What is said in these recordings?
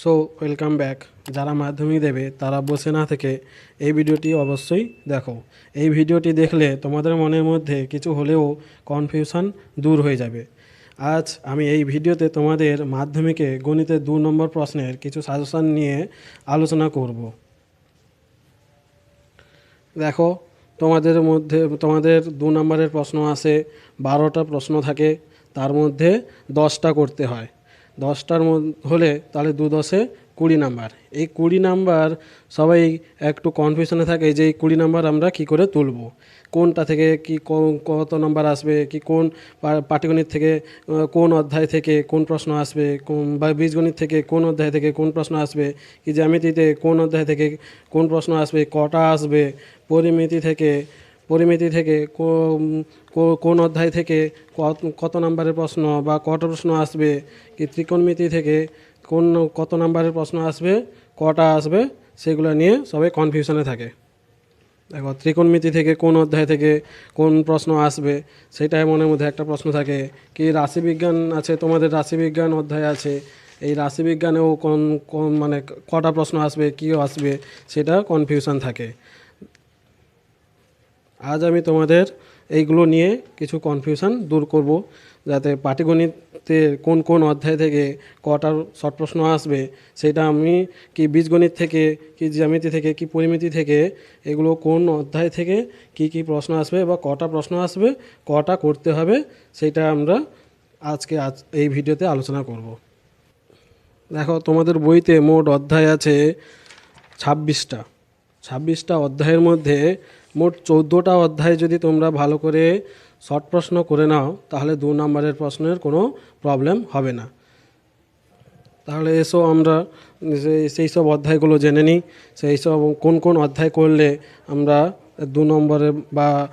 So welcome back যারা মাধ্যমিক দেবে, তারা বসে না থেকে এই ভিডিওটি অবশ্যই দেখো। এই ভিডিওটি দেখলে তোমাদের মনের মধ্যে কিছু হলেও কনফিউশন দূর হয়ে যাবে। আজ আমি এই ভিডিওতে তোমাদের মাধ্যমিকে গণিতের দু নম্বর প্রশ্নের কিছু সাজেশন নিয়ে আলোচনা করব। দেখো, তোমাদের মধ্যে, তোমাদের দু নম্বরের প্রশ্ন আসে বারোটা প্রশ্ন থাকে, তার মধ্যে দশটা করতে হয়। দশটার হলে তাহলে দু দশে কুড়ি নাম্বার। এই কুড়ি নাম্বার সবাই একটু কনফিউশনে থাকে যে এই কুড়ি নাম্বার আমরা কি করে তুলব? কোনটা থেকে কি কত নাম্বার আসবে, কি কোন পাটিগণিত থেকে কোন অধ্যায় থেকে কোন প্রশ্ন আসবে, কোন, বা বীজগণিত থেকে কোন অধ্যায় থেকে কোন প্রশ্ন আসবে, কি জ্যামিতিতে কোন অধ্যায় থেকে কোন প্রশ্ন আসবে, কটা আসবে, পরিমিতি থেকে পরিমিতি থেকে কোন অধ্যায় থেকে কত কত নম্বরের প্রশ্ন বা কত প্রশ্ন আসবে, কি ত্রিকোণমিতি থেকে কোন কত নম্বরের প্রশ্ন আসবে, কটা আসবে, সেগুলো নিয়ে সবাই কনফিউশনে থাকে। দেখো, ত্রিকোণমিতি থেকে কোন অধ্যায় থেকে কোন প্রশ্ন আসবে, সেটাই মনের মধ্যে একটা প্রশ্ন থাকে, কি রাশিবিজ্ঞান আছে, তোমাদের রাশিবিজ্ঞান অধ্যায় আছে, এই রাশিবিজ্ঞানেও কোন কোন মানে কটা প্রশ্ন আসবে কী আসবে, সেটা কনফিউশন থাকে। আজ আমি তোমাদের এইগুলো নিয়ে কিছু কনফিউশন দূর করব, যাতে পাটিগণিতের কোন কোন অধ্যায় থেকে কটার শর্ট প্রশ্ন আসবে, সেটা আমি কি বীজগণিত থেকে, কি জ্যামিতি থেকে, কি পরিমিতি থেকে, এগুলো কোন অধ্যায় থেকে কি কি প্রশ্ন আসবে বা কটা প্রশ্ন আসবে, কটা করতে হবে, সেটা আমরা আজকে আজ এই ভিডিওতে আলোচনা করব। দেখো, তোমাদের বইতে মোট অধ্যায় আছে ছাব্বিশটা। ছাব্বিশটা অধ্যায়ের মধ্যে মোট চৌদ্দোটা অধ্যায় যদি তোমরা ভালো করে শর্ট প্রশ্ন করে নাও, তাহলে দু নম্বরের প্রশ্নের কোনো প্রবলেম হবে না। তাহলে এসো আমরা সেই- সব অধ্যায়গুলো জেনে নিই। সেই সব কোন কোন অধ্যায় করলে আমরা দু নম্বরে বা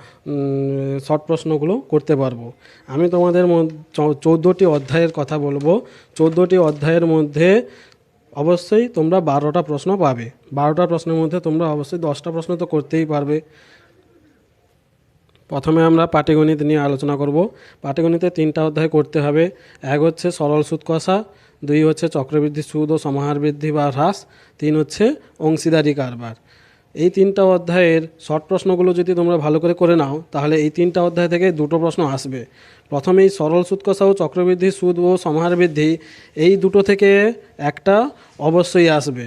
শর্ট প্রশ্নগুলো করতে পারব। আমি তোমাদের চৌদ্দোটি অধ্যায়ের কথা বলব। চৌদ্দোটি অধ্যায়ের মধ্যে অবশ্যই তোমরা বারোটা প্রশ্ন পাবে। বারোটা প্রশ্নের মধ্যে তোমরা অবশ্যই দশটা প্রশ্ন তো করতেই পারবে। প্রথমে আমরা পাটিগণিত নিয়ে আলোচনা করব। পাটিগণিতে তিনটা অধ্যায় করতে হবে। এক হচ্ছে সরল সুদ কষা, দুই হচ্ছে চক্রবৃদ্ধি সুদ ও সমাহার বৃদ্ধি বা হ্রাস, তিন হচ্ছে অংশীদারি কারবার। এই তিনটা অধ্যায়ের শর্ট প্রশ্নগুলো যদি তোমরা ভালো করে করে নাও, তাহলে এই তিনটা অধ্যায় থেকে দুটো প্রশ্ন আসবে। প্রথমেই সরল সুদ কষা ও চক্রবৃদ্ধি সুদ ও সমাহার বৃদ্ধি, এই দুটো থেকে একটা অবশ্যই আসবে।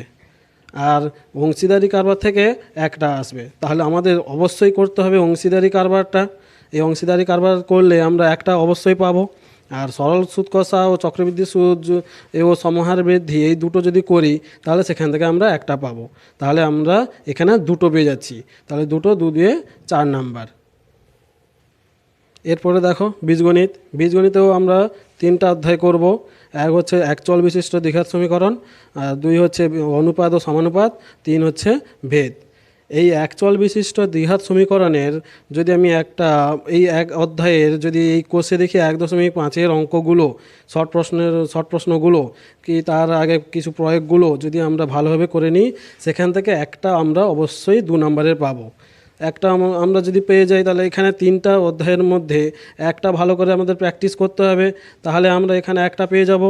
আর অংশীদারি কারবার থেকে একটা আসবে। তাহলে আমাদের অবশ্যই করতে হবে অংশীদারি কারবারটা। এই অংশীদারি কারবার করলে আমরা একটা অবশ্যই পাবো। আর সরল সুদ কষা ও চক্রবৃদ্ধি সুদ ও সমহার বৃদ্ধি এই দুটো যদি করি, তাহলে সেখান থেকে আমরা একটা পাবো। তাহলে আমরা এখানে দুটো পেয়ে যাচ্ছি। তাহলে দুটো দু দিয়ে চার নাম্বার। এরপরে দেখো, বীজগণিত। বীজগণিতেও আমরা তিনটা অধ্যায় করব। এক হচ্ছে একচল বিশিষ্ট দ্বিঘাত সমীকরণ, আর দুই হচ্ছে অনুপাত ও সমানুপাত, তিন হচ্ছে ভেদ। এই একচল বিশিষ্ট দ্বিঘাত সমীকরণের যদি আমি একটা, এই এক অধ্যায়ের যদি এই কোষে দেখি এক দশমিক পাঁচের অঙ্কগুলো, শর্ট প্রশ্নের, শর্ট প্রশ্নগুলো, কি তার আগে কিছু প্রয়োগগুলো যদি আমরা ভালোভাবে করে নিই, সেখান থেকে একটা আমরা অবশ্যই দু নম্বরের পাবো। একটা আমরা যদি পেয়ে যাই তাহলে এখানে তিনটা অধ্যায়ের মধ্যে একটা ভালো করে আমাদের প্র্যাকটিস করতে হবে, তাহলে আমরা এখানে একটা পেয়ে যাব।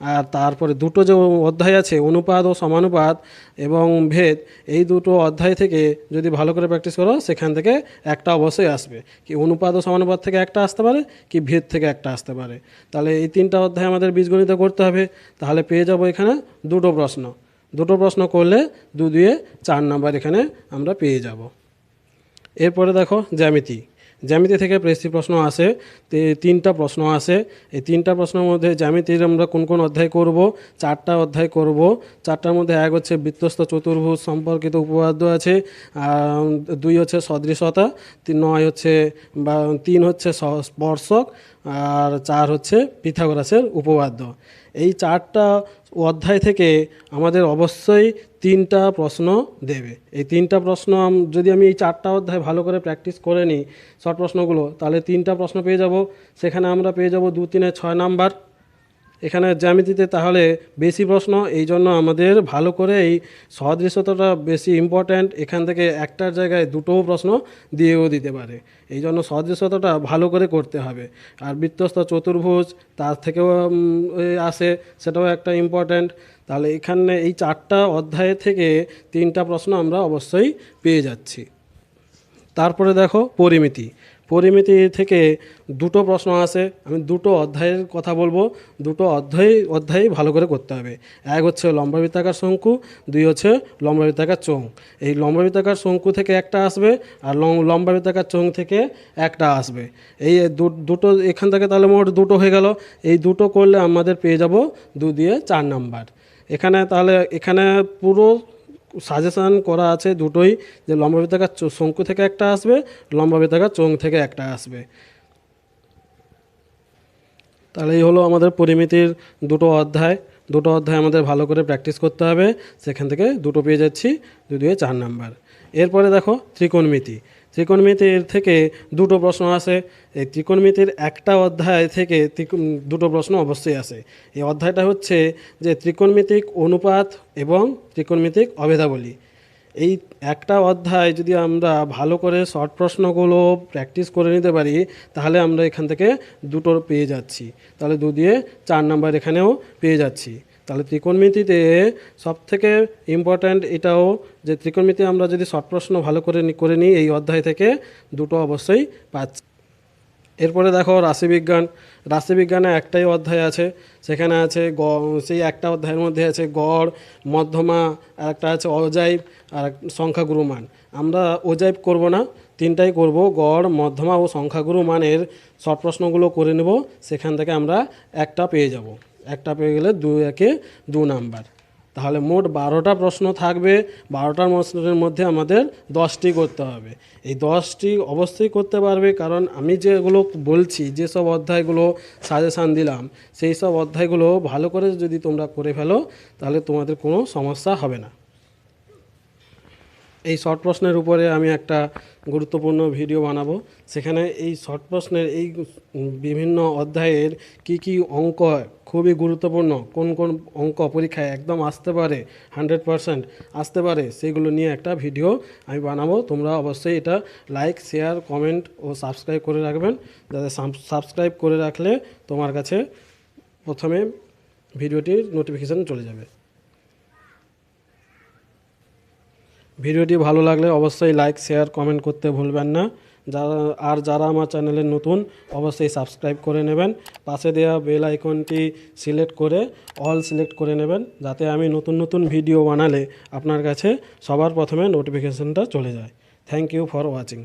আর তারপরে দুটো যে অধ্যায় আছে, অনুপাত ও সমানুপাত এবং ভেদ, এই দুটো অধ্যায় থেকে যদি ভালো করে প্র্যাকটিস করো, সেখান থেকে একটা অবশ্যই আসবে। কি অনুপাত ও সমানুপাত থেকে একটা আসতে পারে, কি ভেদ থেকে একটা আসতে পারে। তাহলে এই তিনটা অধ্যায় আমাদের বীজগণিত করতে হবে। তাহলে পেয়ে যাব এখানে দুটো প্রশ্ন। দুটো প্রশ্ন করলে দু দুয়ে চার নাম্বার এখানে আমরা পেয়ে যাব। এরপরে দেখো জ্যামিতি। জ্যামিতি থেকে প্রেসি প্রশ্ন আসে তিনটা প্রশ্ন আসে। এই তিনটা প্রশ্নের মধ্যে জ্যামিতির আমরা কোন কোন অধ্যায় করব? চারটা অধ্যায় করব। চারটার মধ্যে এক হচ্ছে বৃত্তস্থ চতুর্ভুজ সম্পর্কিত উপপাদ্য আছে দুই হচ্ছে সদৃশতা নয় হচ্ছে বা তিন হচ্ছে স্পর্শক আর চার হচ্ছে পিথাগোরাসের উপবাদ্য এই চারটা অধ্যায় থেকে আমাদের অবশ্যই তিনটা প্রশ্ন দেবে। এই তিনটা প্রশ্ন যদি আমি এই চারটা অধ্যায় ভালো করে প্র্যাকটিস করে নিই শর্ট প্রশ্নগুলো, তাহলে তিনটা প্রশ্ন পেয়ে যাব। সেখানে আমরা পেয়ে যাব দু, তিনে ছয় নাম্বার। এখানে জ্যামিতিতে তাহলে বেশি প্রশ্ন এই জন্য আমাদের ভালো করে এই সদৃশ্যতাটা বেশি ইম্পর্ট্যান্ট এখান থেকে একটার জায়গায় দুটোও প্রশ্ন দিয়েও দিতে পারে। এই জন্য সদৃশ্যতাটা ভালো করে করতে হবে। আর বৃত্তস্থ চতুর্ভুজ, তার থেকেও আসে, সেটাও একটা ইম্পর্ট্যান্ট তাহলে এখানে এই চারটা অধ্যায় থেকে তিনটা প্রশ্ন আমরা অবশ্যই পেয়ে যাচ্ছি। তারপরে দেখো, পরিমিতি। পরিমিতি থেকে দুটো প্রশ্ন আসে। আমি দুটো অধ্যায়ের কথা বলব। দুটো অধ্যায় অধ্যায়ই ভালো করে করতে হবে। এক হচ্ছে লম্বাবৃত্তাকার শঙ্কু, দুই হচ্ছে লম্বাবৃত্তাকার চোং এই লম্বাবৃত্তাকার শঙ্কু থেকে একটা আসবে আর লম- লম্বাবৃত্তাকার চোং থেকে একটা আসবে। এই দুটো এখান থেকে তাহলে মোট দুটো হয়ে গেল। এই দুটো করলে আমাদের পেয়ে যাব দু দিয়ে চার নাম্বার। এখানে তাহলে, এখানে পুরো সাজেশান করা আছে দুটোই, যে লম্বাবৃত্তাকার চো- শঙ্কু থেকে একটা আসবে, লম্বা বৃত্তাকার চোং থেকে একটা আসবে। তাহলে এই হলো আমাদের পরিমিতির দুটো অধ্যায়। দুটো অধ্যায় আমাদের ভালো করে প্র্যাকটিস করতে হবে। সেখান থেকে দুটো পেয়ে যাচ্ছি দু দুয়ে চার নাম্বার। এরপরে দেখো ত্রিকোণমিতি। ত্রিকোণমিতির থেকে দুটো প্রশ্ন আসে এই ত্রিকোণমিতির একটা অধ্যায় থেকে দুটো প্রশ্ন অবশ্যই আসে এই অধ্যায়টা হচ্ছে যে ত্রিকোণমিতিক অনুপাত এবং ত্রিকোণমিতিক অভেদাবলী। এই একটা অধ্যায় যদি আমরা ভালো করে শর্ট প্রশ্নগুলো প্র্যাকটিস করে নিতে পারি, তাহলে আমরা এখান থেকে দুটো পেয়ে যাচ্ছি। তাহলে দু দিয়ে চার নাম্বার এখানেও পেয়ে যাচ্ছি। তাহলে ত্রিকোণমিতিতে সব থেকে ইম্পর্ট্যান্ট এটাও যে ত্রিকোণমিতি আমরা যদি শর্ট প্রশ্ন ভালো করে করে নিই এই অধ্যায় থেকে, দুটো অবশ্যই পাচ্ছি। এরপরে দেখো রাশিবিজ্ঞান। রাশিবিজ্ঞানে একটাই অধ্যায় আছে, সেখানে আছে গ, সেই একটা অধ্যায়ের মধ্যে আছে গড়, মধ্যমা, আর একটা আছে অজাইব, আর সংখ্যাগুরু মান। আমরা অজাইব করব না, তিনটাই করব, গড়, মধ্যমা ও সংখ্যাগুরু মানের শর্ট প্রশ্নগুলো করে নেব, সেখান থেকে আমরা একটা পেয়ে যাব। একটা পেয়ে গেলে দু একে দু নাম্বার। তাহলে মোট বারোটা প্রশ্ন থাকবে, বারোটা প্রশ্নের মধ্যে আমাদের দশটি করতে হবে। এই দশটি অবশ্যই করতে পারবে কারণ আমি যেগুলো বলছি, যেসব অধ্যায়গুলো সাজেশান দিলাম, সেই সব অধ্যায়গুলো ভালো করে যদি তোমরা করে ফেলো, তাহলে তোমাদের কোনো সমস্যা হবে না। এই শর্ট প্রশ্নের উপরে আমি একটা গুরুত্বপূর্ণ ভিডিও বানাবো। সেখানে এই শর্ট প্রশ্নের এই বিভিন্ন অধ্যায়ের কি কি অঙ্ক খুবই গুরুত্বপূর্ণ, কোন কোন অঙ্ক পরীক্ষায় একদম আসতে পারে হান্ড্রেড পারসেন্ট আসতে পারে, সেগুলো নিয়ে একটা ভিডিও আমি বানাবো। তোমরা অবশ্যই এটা লাইক শেয়ার কমেন্ট ও সাবস্ক্রাইব করে রাখবেন। যাতে সাবস্ক্রাইব করে রাখলে তোমার কাছে প্রথমে ভিডিওটির নোটিফিকেশান চলে যাবে। ভিডিওটি ভালো লাগলে অবশ্যই লাইক শেয়ার কমেন্ট করতে ভুলবেন না। যারা আর যারা আমার চ্যানেলে নতুন, অবশ্যই সাবস্ক্রাইব করে নেবেন। পাশে দেওয়া বেল আইকনটি সিলেক্ট করে অল সিলেক্ট করে নেবেন, যাতে আমি নতুন নতুন ভিডিও বানালে আপনার কাছে সবার প্রথমে নোটিফিকেশনটা চলে যায়। Thank you for watching